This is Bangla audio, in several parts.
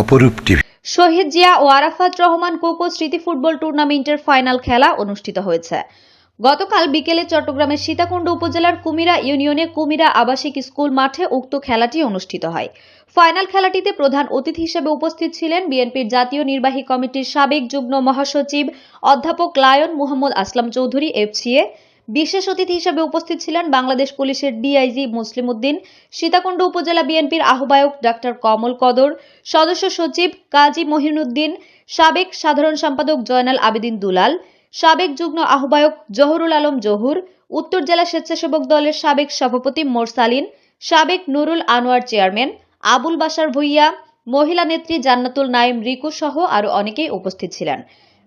অপরূপ টিভি। শহীদ জিয়া ও আরাফাত রহমান কোকো স্মৃতি ফুটবল টুর্নামেন্টের ফাইনাল খেলা অনুষ্ঠিত হয়েছে। গতকাল বিকেলে চট্টগ্রামের সীতাকুণ্ড উপজেলার কুমিরা ইউনিয়নে কুমিরা আবাসিক স্কুল মাঠে উক্ত খেলাটি অনুষ্ঠিত হয়। ফাইনাল খেলাটিতে প্রধান অতিথি হিসেবে উপস্থিত ছিলেন বিএনপির জাতীয় নির্বাহী কমিটির সাবেক যুগ্ম মহাসচিব অধ্যাপক লায়ন মোহাম্মদ আসলাম চৌধুরী, এফসিএ বিশেষ অতিথি হিসেবে উপস্থিত ছিলেন বাংলাদেশ পুলিশের ডিআইজি মুসলিম উদ্দিন সীতাকুণ্ড উপজেলা বিএনপির আহ্বায়ক ডাক্তার কমল কদর, সদস্য সচিব কাজী মহিনুদ্দিন, সাবেক সাধারণ সম্পাদক জয়নাল আবেদিন দুলাল, সাবেক যুগ্ম আহ্বায়ক জহুরুল আলম জহুর, উত্তর জেলা স্বেচ্ছাসেবক দলের সাবেক সভাপতি মোরসালিন, সাবেক নুরুল আনোয়ার চেয়ারম্যান আবুল বাসার ভুইয়া, মহিলা নেত্রী জান্নাতুল নাইম রিকু সহ আরও অনেকেই উপস্থিত ছিলেন।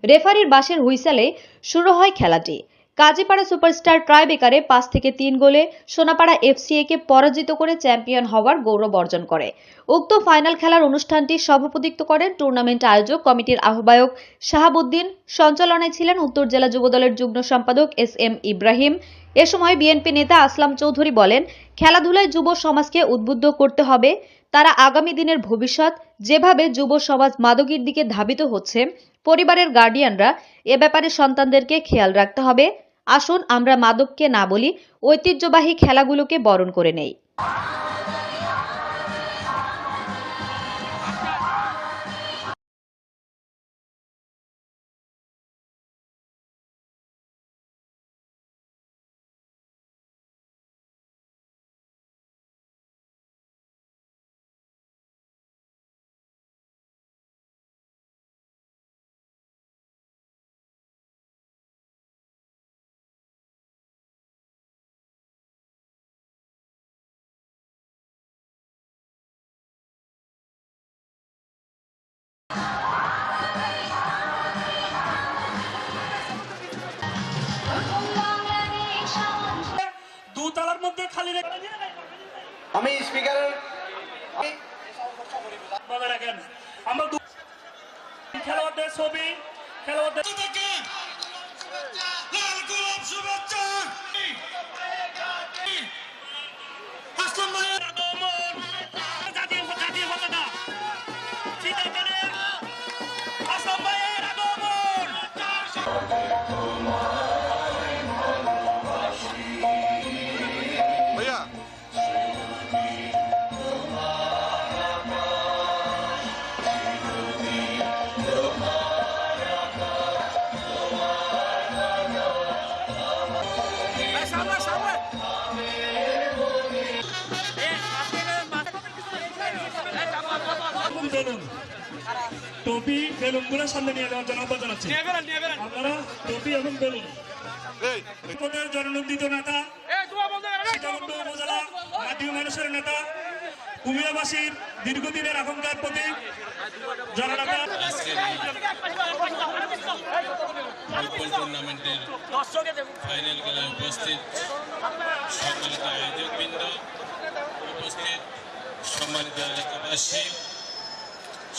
রেফারির বাসের হুইসেলে শুরু হয় খেলাটি। কাজীপাড়া সুপারস্টার ট্রাইবেকারে পাঁচ থেকে তিন গোলে সোনাপাড়া এফসিএ কে পরাজিত করে চ্যাম্পিয়ন হওয়ার গৌরব অর্জন করে। উক্ত ফাইনাল খেলার অনুষ্ঠানটি সভাপতিত্ব করেন টুর্নামেন্ট আয়োজক কমিটির আহ্বায়ক শাহাবুদ্দিন। সঞ্চালনায় ছিলেন উত্তর জেলা যুবদলের যুগ্ম সম্পাদক এস এম ইব্রাহিম। এ সময় বিএনপি নেতা আসলাম চৌধুরী বলেন, খেলাধুলায় যুব সমাজকে উদ্বুদ্ধ করতে হবে। তারা আগামী দিনের ভবিষ্যৎ, যেভাবে যুব সমাজ মাদকের দিকে ধাবিত হচ্ছে, পরিবারের গার্ডিয়ানরা এ ব্যাপারে সন্তানদেরকে খেয়াল রাখতে হবে। আসুন আমরা মাদককে না বলি ঐতিহ্যবাহী খেলাগুলোকে বরণ করে নেই। আমি স্পিকারের আমরা খেলোয়াড়দের ছবি খেলোয়াড়দের এবং বেলুন টপি বেলুনগুলো সামনে নিয়ে যাওয়ার জন্য আহ্বান জানাচ্ছি। আপনারা টপি এবং বেলুন। জননন্দিত নেতা উপজেলা মানুষের নেতা কুমিরাবাসীর দীর্ঘদিনের আকাঙ্ক্ষার প্রতীক জননেতা। ফুটবল টুর্নামেন্টের ফাইনাল খেলায় উপস্থিত সম্মানিত আয়োজকবৃন্দ উপস্থিত সম্মানিত এলাকাবাসী।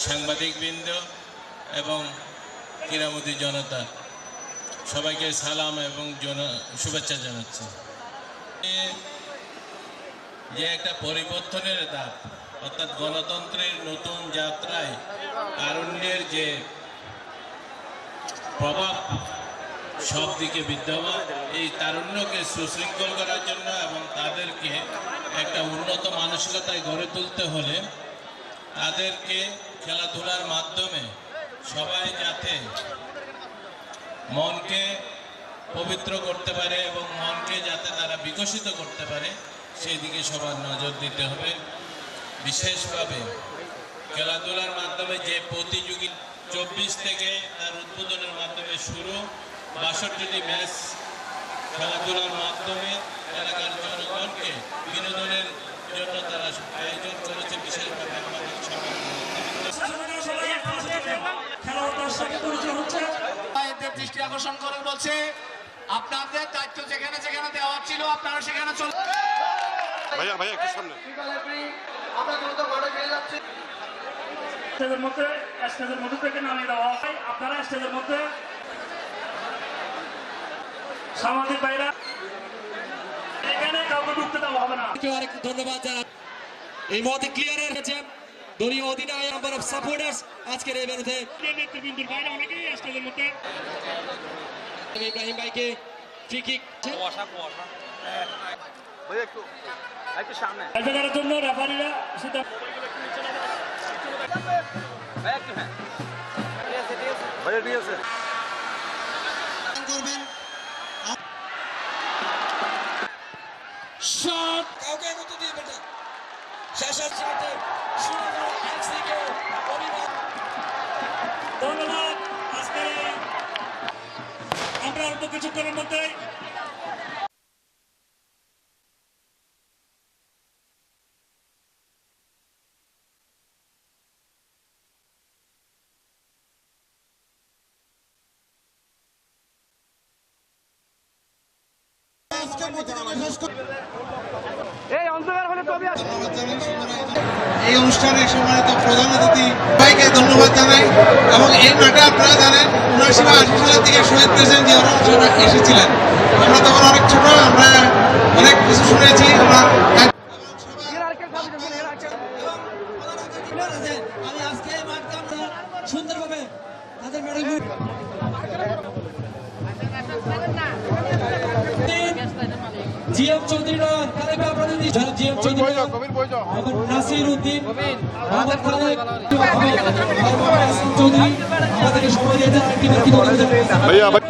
সাংবাদিকবৃন্দ এবং ক্রীড়ামোদী জনতা, সবাইকে সালাম এবং জন, শুভেচ্ছা জানাচ্ছি। যে একটা পরিবর্তনের ধাপ, অর্থাৎ গণতন্ত্রের নতুন যাত্রায় তারুণ্যের যে প্রভাব, সব দিকে বিদ্যমান, এই তারুণ্যকে সুশৃঙ্খল করার জন্য এবং তাদেরকে একটা উন্নত মানসিকতায় গড়ে তুলতে হলে তাদেরকে খেলাধুলার মাধ্যমে সবাই যাতে মনকে পবিত্র করতে পারে এবং মনকে যাতে তারা বিকশিত করতে পারে সেই দিকে সবার নজর দিতে হবে। বিশেষভাবে খেলাধুলার মাধ্যমে যে প্রতিযোগী চব্বিশ থেকে তার উদ্বোধনের মাধ্যমে শুরু, বাষট্টিটি ম্যাচ খেলাধুলার মাধ্যমে এলাকার জনগণকে বিনোদনের জন্য তারা আয়োজন করেছে। বিশেষভাবে আমাদের সবাই একসাথে খেলোয়াড়দের সাথে পরিচয় হচ্ছে এদের দৃষ্টি আকর্ষণ করে বলছে আপনাদের দায়িত্ব যেখানে যেখানে দেওয়া ছিল আপনারা সেখানে চলে ভাইয়া ভাইয়া একটু সামনে। আমরা দ্রুত মাঠে ফিরে যাচ্ছি স্টেজের মধ্যে স্টেজের মধ্যে থেকে নামিয়ে দেওয়া হয়। আপনারা স্টেজের মধ্যে সামাজিক ভাইরা এখানে কাউকে ঢুকতে দেওয়া হবে না। ধন্যবাদ এই মতে ক্লিয়ারের কাছে দলীয় অধিনায়ক নাম্বার অফ সাপোর্টার্স আজকের এই মেনুতে নেতৃবৃন্দের বাইরে অনেকেই স্টেজের মধ্যে। ইব্রাহিম ভাইকে ফ্রি কিক খেলার জন্য রেফারিরা সেটা শট কাউকে এগোতে দিয়ে বেটা শেষের চারটে শুরু করে এক্সিকে অভিমান ধন্যবাদ আজকে আমরা অল্প কিছুক্ষণের মধ্যেই এই অনুষ্ঠানে সম্মানিত প্রধান অতিথি সবাইকে ধন্যবাদ জানাই। এবং এই মাঠে আপনারা জানেন উনিশশো আশি সালের দিকে শহীদ প্রেসিডেন্ট জিয়াউর রহমান এসেছিলেন। আমরা তখন আমাদের নাসির উদ্দিন আমাদের তারেক চৌধুরী আমাদেরকে সময় দিয়েছেন একটি ব্যক্তি ভাইয়া ভাই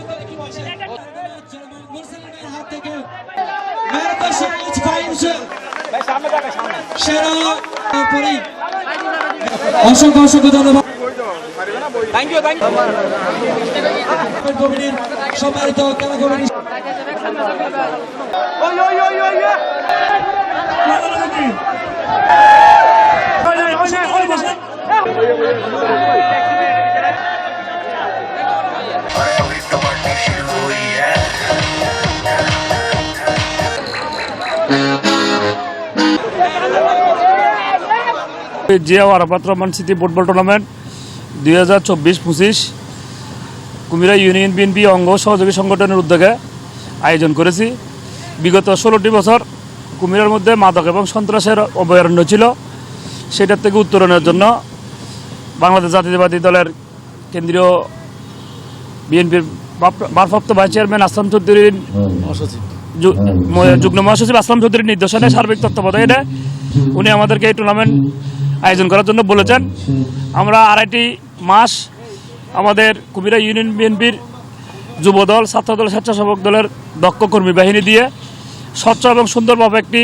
মুরসালিমের হাত থেকে man of the series final সেরা পরেই অসংখ্য অসংখ্য ধন্যবাদ। থ্যাংক ইউ থ্যাংক ইউ কমিটির সম্মানিত খেলা কমিটি জিয়া আরাফাত রহমান স্মৃতি ফুটবল টুর্নামেন্ট দুই হাজার চব্বিশ পঁচিশ। কুমিরা ইউনিয়ন বিএনপি অঙ্গ সহযোগী সংগঠনের উদ্যোগে আয়োজন করেছি। বিগত ষোলোটি বছর কুমিরার মধ্যে মাদক এবং সন্ত্রাসের অভয়ারণ্য ছিল। সেটার থেকে উত্তরণের জন্য বাংলাদেশ জাতীয়তাবাদী দলের কেন্দ্রীয় বিএনপির ভারপ্রাপ্ত ভাইস চেয়ারম্যান আসলাম চৌধুরীর যুগ্ম মহাসচিব আসলাম চৌধুরীর নির্দেশনে সার্বিক তত্ত্বাবধানে উনি আমাদেরকে এই টুর্নামেন্ট আয়োজন করার জন্য বলেছেন। আমরা আড়াইটি মাস আমাদের কুমিরা ইউনিয়ন বিএনপির যুবদল ছাত্রদল স্বেচ্ছাসেবক দলের দক্ষ কর্মী বাহিনী দিয়ে স্বচ্ছ এবং সুন্দরভাবে একটি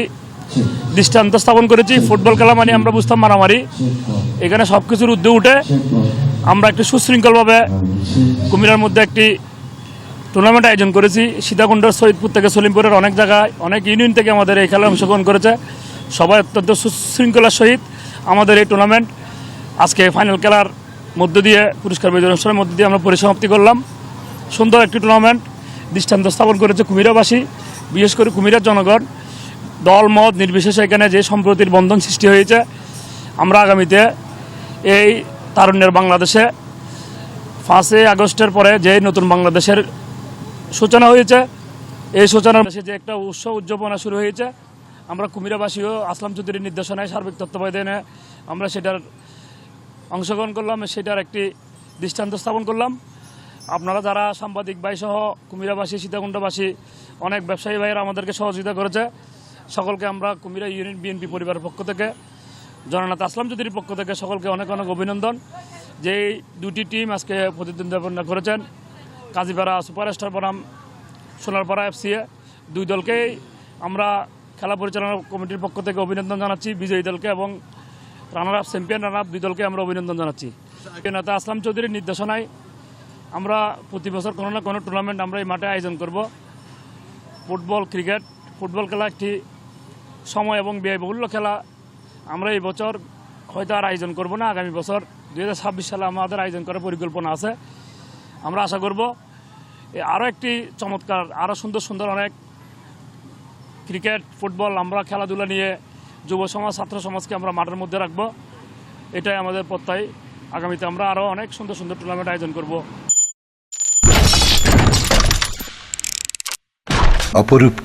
দৃষ্টান্ত স্থাপন করেছি। ফুটবল খেলা মানে আমরা বুঝতাম মারামারি। এখানে সব কিছুর উদ্যোগ উঠে আমরা একটি সুশৃঙ্খলভাবে কুমিরার মধ্যে একটি টুর্নামেন্ট আয়োজন করেছি। সীতাকুণ্ডের সৈয়দপুর থেকে সলিমপুরের অনেক জায়গায়, অনেক ইউনিয়ন থেকে আমাদের এই খেলায় অংশগ্রহণ করেছে। সবাই অত্যন্ত সুশৃঙ্খলার সহিত আমাদের এই টুর্নামেন্ট আজকে ফাইনাল খেলার মধ্য দিয়ে, পুরস্কার বিতরণ অনুষ্ঠানের মধ্য দিয়ে আমরা পরিসমাপ্তি করলাম। সুন্দর একটি টুর্নামেন্ট দৃষ্টান্ত স্থাপন করেছে কুমিরাবাসী বিশেষ করে কুমিরার জনগণ, দল, মত নির্বিশেষে এখানে যে সম্প্রতির বন্ধন সৃষ্টি হয়েছে, আমরা আগামীতে এই তারুণ্যের বাংলাদেশে পাঁচই আগস্টের পরে যে নতুন বাংলাদেশের সূচনা হয়েছে, এই সূচনার যে একটা উৎসব উদযাপনা শুরু হয়েছে, আমরা কুমিরাবাসীও আসলাম চৌধুরীর নির্দেশনায় সার্বিক তত্ত্বাবধানে আমরা সেটার অংশগ্রহণ করলাম, সেটার একটি দৃষ্টান্ত স্থাপন করলাম। আপনারা যারা সাংবাদিক ভাই সহ কুমিরাবাসী, সীতাকুণ্ডবাসী অনেক ব্যবসায়ী ভাইয়েরা আমাদেরকে সহযোগিতা করেছে। সকলকে আমরা কুমিরা ইউনিয়ন বিএনপি পরিবারের পক্ষ থেকে জননাথ আসলাম চৌধুরীর পক্ষ থেকে সকলকে অনেক অনেক অভিনন্দন। যে দুটি টিম আজকে প্রতিদ্বন্দ্বিতা করেছেন, কাজীপাড়া সুপারস্টার বনাম, সোনারপাড়া এফসিএ। দুই দলকেই আমরা খেলা পরিচালনা কমিটির পক্ষ থেকে অভিনন্দন জানাচ্ছি, বিজয়ী দলকে এবং runner up champion runner up দুই দলকে আমরা অভিনন্দন জানাচ্ছি। নেতা আসলাম চৌধুরীর নির্দেশনায়, আমরা প্রতি বছর কোনো না কোনো টুর্নামেন্ট আমরা এই মাঠে আয়োজন করব। ফুটবল, ক্রিকেট, ফুটবল খেলা একটি সময় এবং ব্যয়বহুল্য খেলা। আমরা এই বছর হয়তো আর আয়োজন করব না। আগামী বছর দু হাজার ছাব্বিশ সালে আমাদের আয়োজন করার পরিকল্পনা আছে। আমরা আশা করব আরও একটি চমৎকার, আরও সুন্দর সুন্দর অনেক ক্রিকেট, ফুটবল আমরা খেলাধুলা নিয়ে যুব সমাজ, ছাত্র সমাজকে আমরা মাঠের মধ্যে রাখব। এটাই আমাদের প্রত্যয়। আগামীতে আমরা আরও অনেক সুন্দর সুন্দর টুর্নামেন্ট আয়োজন করব। অপরূপ টিভি